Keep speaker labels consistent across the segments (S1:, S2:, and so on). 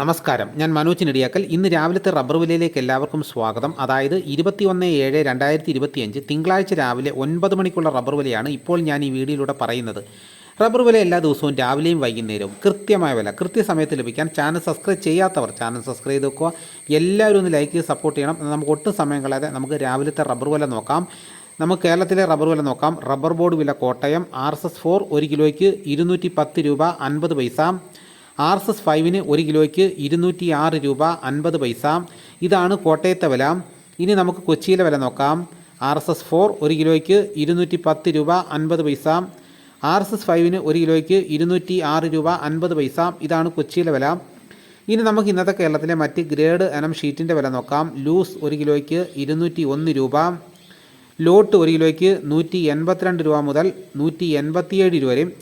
S1: നമസ്കാരം. ഞാൻ മനോജ് നെടിയാക്കൽ. ഇന്ന് രാവിലത്തെ റബ്ബർ വിലയിലേക്ക് എല്ലാവർക്കും സ്വാഗതം. അതായത് ഇരുപത്തി ഒന്ന് ഏഴ് രണ്ടായിരത്തി ഇരുപത്തിയഞ്ച് തിങ്കളാഴ്ച രാവിലെ ഒൻപത് മണിക്കുള്ള റബ്ബർ വിലയാണ് ഇപ്പോൾ ഞാൻ ഈ വീഡിയോയിലൂടെ പറയുന്നത്. റബ്ബർ വില എല്ലാ ദിവസവും രാവിലെയും വൈകുന്നേരവും കൃത്യമായ വില. കൃത്യസമയത്ത് ലഭിക്കാൻ ചാനൽ സബ്സ്ക്രൈബ് ചെയ്യാത്തവർ ചാനൽ സബ്സ്ക്രൈബ് ചെയ്ത് വെക്കുക എല്ലാവരും ഒന്ന് ലൈക്ക് ചെയ്ത് സപ്പോർട്ട് ചെയ്യണം. നമുക്ക് ഒട്ടും സമയം കളയാതെ നമുക്ക് രാവിലത്തെ റബ്ബർ വില നോക്കാം. നമുക്ക് കേരളത്തിലെ റബ്ബർ വില നോക്കാം. റബ്ബർ ബോർഡ് വില Kottayam R S S four ഒരു കിലോയ്ക്ക് ഇരുന്നൂറ്റി പത്ത് രൂപ അൻപത് പൈസ. ആർ എസ് എസ് ഫൈവിന് ഒരു കിലോയ്ക്ക് ഇരുന്നൂറ്റി ആറ് രൂപ അൻപത് പൈസ. ഇതാണ് കോട്ടയത്തെ വില. ഇനി നമുക്ക് കൊച്ചിയിലെ വില നോക്കാം. ആർ എസ് എസ് ഫോർ ഒരു കിലോയ്ക്ക് ഇരുന്നൂറ്റി പത്ത് രൂപ അൻപത് പൈസ. ആർ എസ് എസ് ഫൈവിന് ഒരു കിലോയ്ക്ക് ഇരുന്നൂറ്റി ആറ് രൂപ അൻപത് പൈസ. ഇതാണ് കൊച്ചിയിലെ വില. ഇനി നമുക്ക് ഇന്നത്തെ കേരളത്തിലെ മറ്റ് ഗ്രേഡ് എനം ഷീറ്റിന്റെ വില നോക്കാം. ലൂസ് ഒരു കിലോയ്ക്ക് ഇരുന്നൂറ്റി ഒന്ന് രൂപ. ലോട്ട് ഒരു കിലോയ്ക്ക് നൂറ്റി എൺപത്തിരണ്ട് രൂപ മുതൽ നൂറ്റി എൺപത്തിയേഴ് രൂപ വരെയും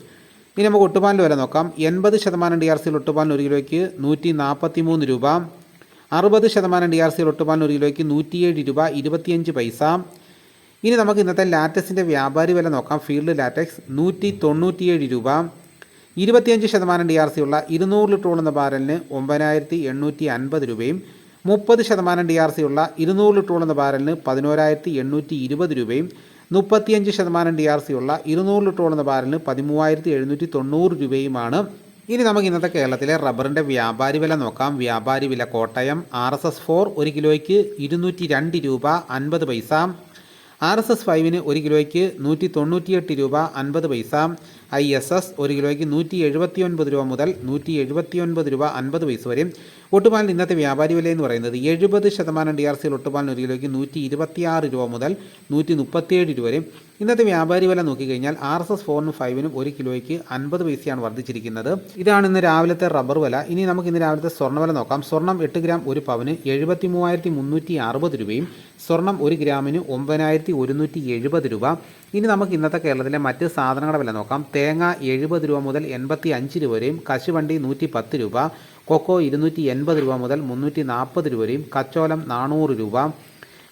S1: ഇനി നമുക്ക് ഒട്ടുപാലിന്റെ വില നോക്കാം. എൺപത് ശതമാനം ഡി ആർ സിയിൽ ഒട്ടുപാലിന് ഒരു കിലോയ്ക്ക് നൂറ്റി നാൽപ്പത്തി മൂന്ന് രൂപ. അറുപത് ശതമാനം ഡി ആർ സിയിൽ ഒട്ടുപാലിന് ഒരു കിലോയ്ക്ക് നൂറ്റിയേഴ് രൂപ ഇരുപത്തിയഞ്ച് പൈസ. ഇനി നമുക്ക് ഇന്നത്തെ ലാറ്റക്സിന്റെ വ്യാപാരി വില നോക്കാം. ഫീൽഡ് ലാറ്റക്സ് നൂറ്റി തൊണ്ണൂറ്റിയേഴ് രൂപ. ഇരുപത്തിയഞ്ച് ശതമാനം ഡി ആർ സി ഉള്ള ഇരുന്നൂറ് ലിറ്റർ എന്ന ബാരലിന് ഒമ്പതിനായിരത്തി എണ്ണൂറ്റി അൻപത് രൂപയും മുപ്പത് ശതമാനം ഡി ആർ സി ഉള്ള ഇരുന്നൂറ് ലിറ്റർ എന്ന ബാരലിന് പതിനോരായിരത്തി എണ്ണൂറ്റി ഇരുപത് രൂപയും മുപ്പത്തിയഞ്ച് ശതമാനം ഡി ആർ സി ഉള്ള ഇരുന്നൂറ് ലിറ്റർ എന്ന ബാരലിന് പതിമൂവായിരത്തി എഴുന്നൂറ്റി തൊണ്ണൂറ് രൂപയുമാണ്. ഇനി നമുക്ക് ഇന്നത്തെ കേരളത്തിലെ റബ്ബറിന്റെ വ്യാപാരി വില നോക്കാം. വ്യാപാരി വില Kottayam R S S four ഒരു കിലോയ്ക്ക് ഇരുന്നൂറ്റി രണ്ട് രൂപ അൻപത് പൈസ. ആർ എസ് എസ് ഫൈവിന് ഒരു കിലോയ്ക്ക് നൂറ്റി തൊണ്ണൂറ്റിയെട്ട് രൂപ അൻപത് പൈസ ഐ എസ് എസ് ഒരു കിലോയ്ക്ക് നൂറ്റി എഴുപത്തി ഒൻപത് രൂപ മുതൽ നൂറ്റി എഴുപത്തി ഒൻപത് രൂപ അൻപത് പൈസ വരെയും ഒട്ടുപാലിന് ഇന്നത്തെ വ്യാപാരി വില എന്ന് പറയുന്നത് എഴുപത് ശതമാനം ഡി ആർ സിയിൽ ഒട്ടുപാലിന് ഒരു കിലോയ്ക്ക് നൂറ്റി ഇരുപത്തിയാറ് രൂപ മുതൽ നൂറ്റി മുപ്പത്തിയേഴ് രൂപ വരെയും ഇന്നത്തെ വ്യാപാരി വില നോക്കിക്കഴിഞ്ഞാൽ ആർ എസ് എസ് ഫോറിനും ഫൈവിനും ഒരു കിലോയ്ക്ക് അൻപത് പൈസയാണ് വർദ്ധിച്ചിരിക്കുന്നത്. ഇതാണ് ഇന്ന് രാവിലത്തെ റബ്ബർ വില. ഇനി നമുക്ക് ഇന്ന് രാവിലത്തെ സ്വർണ വില നോക്കാം. സ്വർണം എട്ട് ഗ്രാം ഒരു പവന് എഴുപത്തി മൂവായിരത്തി മുന്നൂറ്റി അറുപത് രൂപയും സ്വർണം ഒരു ഗ്രാമിന് ഒമ്പതിനായിരത്തി ഒരുന്നൂറ്റി എഴുപത് രൂപ. ഇനി നമുക്ക് ഇന്നത്തെ കേരളത്തിലെ മറ്റ് സാധനങ്ങളുടെ വില നോക്കാം. തേങ്ങ എഴുപത് രൂപ മുതൽ എൺപത്തി അഞ്ച് രൂപ വരെയും കശുവണ്ടി നൂറ്റി പത്ത് രൂപ കൊക്കോ ഇരുന്നൂറ്റി എൺപത് രൂപ മുതൽ മുന്നൂറ്റി നാൽപ്പത് രൂപ വരെയും കച്ചോലം നാനൂറ് രൂപ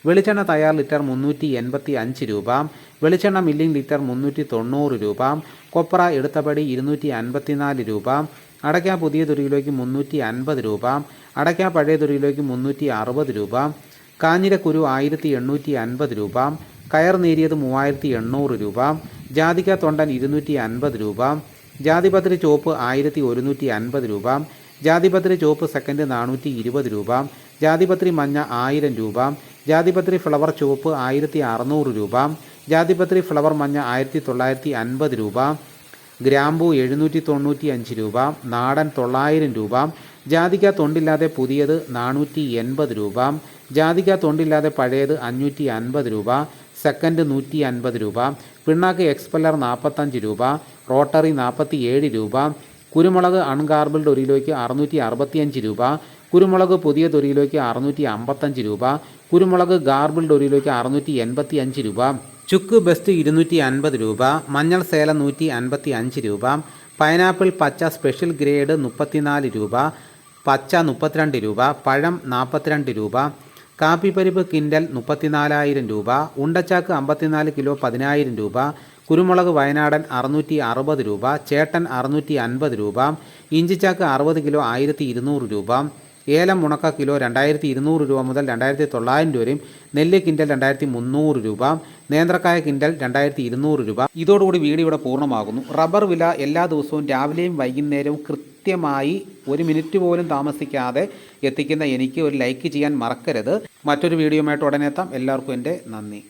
S1: വെളിച്ചെണ്ണ തയ്യാർ ലിറ്റർ മുന്നൂറ്റി എൺപത്തി അഞ്ച് രൂപ വെളിച്ചെണ്ണ മില്ലിംഗ് ലിറ്റർ മുന്നൂറ്റി തൊണ്ണൂറ് രൂപ കൊപ്ര എടുത്തപടി ഇരുന്നൂറ്റി അൻപത്തിനാല് രൂപ അടയ്ക്ക പുതിയ തുരിയിലേക്ക് മുന്നൂറ്റി അൻപത് രൂപ അടയ്ക്ക പഴയ തുരിയിലേക്ക് മുന്നൂറ്റി അറുപത് രൂപ കാഞ്ഞിരക്കുരു ആയിരത്തി എണ്ണൂറ്റി അൻപത് രൂപ കയർ നേരിയത് മൂവായിരത്തി എണ്ണൂറ് രൂപ ജാതിക തൊണ്ടൻ ഇരുന്നൂറ്റി അൻപത് രൂപ ജാതിപത്രി ചോപ്പ് ആയിരത്തി ഒരുന്നൂറ്റി അൻപത് രൂപ ജാതിപത്രി ചോപ്പ് സെക്കൻഡ് നാനൂറ്റി ഇരുപത് രൂപ ജാതിപത്രി മഞ്ഞ ആയിരം രൂപ ജാതിപത്രി ഫ്ലവർ ചുവപ്പ് ആയിരത്തി അറുന്നൂറ് രൂപ ജാതിപത്രി ഫ്ലവർ മഞ്ഞ ആയിരത്തി തൊള്ളായിരത്തി അൻപത് രൂപ ഗ്രാമ്പു എഴുന്നൂറ്റി തൊണ്ണൂറ്റി അഞ്ച് രൂപ നാടൻ തൊള്ളായിരം രൂപ ജാതിക തൊണ്ടില്ലാതെ പുതിയത് നാനൂറ്റി എൺപത് രൂപ ജാതിക തൊണ്ടില്ലാതെ പഴയത് അഞ്ഞൂറ്റി അൻപത് രൂപ സെക്കൻഡ് നൂറ്റി അൻപത് രൂപ പിണ്ണാക്ക് എക്സ്പെല്ലർ നാൽപ്പത്തഞ്ച് രൂപ റോട്ടറി നാൽപ്പത്തി ഏഴ് രൂപ കുരുമുളക് അൺഗാർബിൾഡ് ഒരു കിലോയ്ക്ക് അറുന്നൂറ്റി അറുപത്തിയഞ്ച് രൂപ കുരുമുളക് പുതിയത് ഒരു കിലോയ്ക്ക് അറുന്നൂറ്റി അമ്പത്തഞ്ച് രൂപ കുരുമുളക് ഗാർബിൾഡ് ഒരു കിലോയ്ക്ക് അറുന്നൂറ്റി എൺപത്തി അഞ്ച് രൂപ ചുക്ക് ബെസ്റ്റ് ഇരുന്നൂറ്റി അൻപത് രൂപ മഞ്ഞൾ സേല നൂറ്റി അൻപത്തി അഞ്ച് രൂപ പൈനാപ്പിൾ പച്ച സ്പെഷ്യൽ ഗ്രേഡ് മുപ്പത്തിനാല് രൂപ പച്ച മുപ്പത്തിരണ്ട് രൂപ പഴം നാൽപ്പത്തിരണ്ട് രൂപ കാപ്പിപ്പരിപ്പ് കിൻഡൽ മുപ്പത്തിനാലായിരം രൂപ ഉണ്ടച്ചാക്ക് അമ്പത്തിനാല് കിലോ പതിനായിരം രൂപ കുരുമുളക് വയനാടൻ അറുന്നൂറ്റി അറുപത് രൂപ ചേട്ടൻ അറുന്നൂറ്റി അൻപത് രൂപ ഇഞ്ചിച്ചാക്ക് അറുപത് കിലോ ആയിരത്തി ഇരുന്നൂറ് രൂപ ഏലം ഉണക്ക കിലോ രണ്ടായിരത്തി ഇരുന്നൂറ് രൂപ മുതൽ രണ്ടായിരത്തി തൊള്ളായിരം രൂപയും നെല്ല് കിൻഡൽ രണ്ടായിരത്തി മുന്നൂറ് രൂപ നേന്ത്രക്കായ കിൻഡൽ രണ്ടായിരത്തി ഇരുന്നൂറ് രൂപ. ഇതോടുകൂടി വീഡിയോ ഇവിടെ പൂർണമാകുന്നു. റബ്ബർ വില എല്ലാ ദിവസവും രാവിലെയും വൈകുന്നേരവും കൃത്യമായി ഒരു മിനിറ്റ് പോലും താമസിക്കാതെ എത്തിക്കുന്ന എനിക്ക് ഒരു ലൈക്ക് ചെയ്യാൻ മറക്കരുത്. മറ്റൊരു വീഡിയോയുമായിട്ട് ഉടനെ എത്താം. എല്ലാവർക്കും എന്റെ നന്ദി.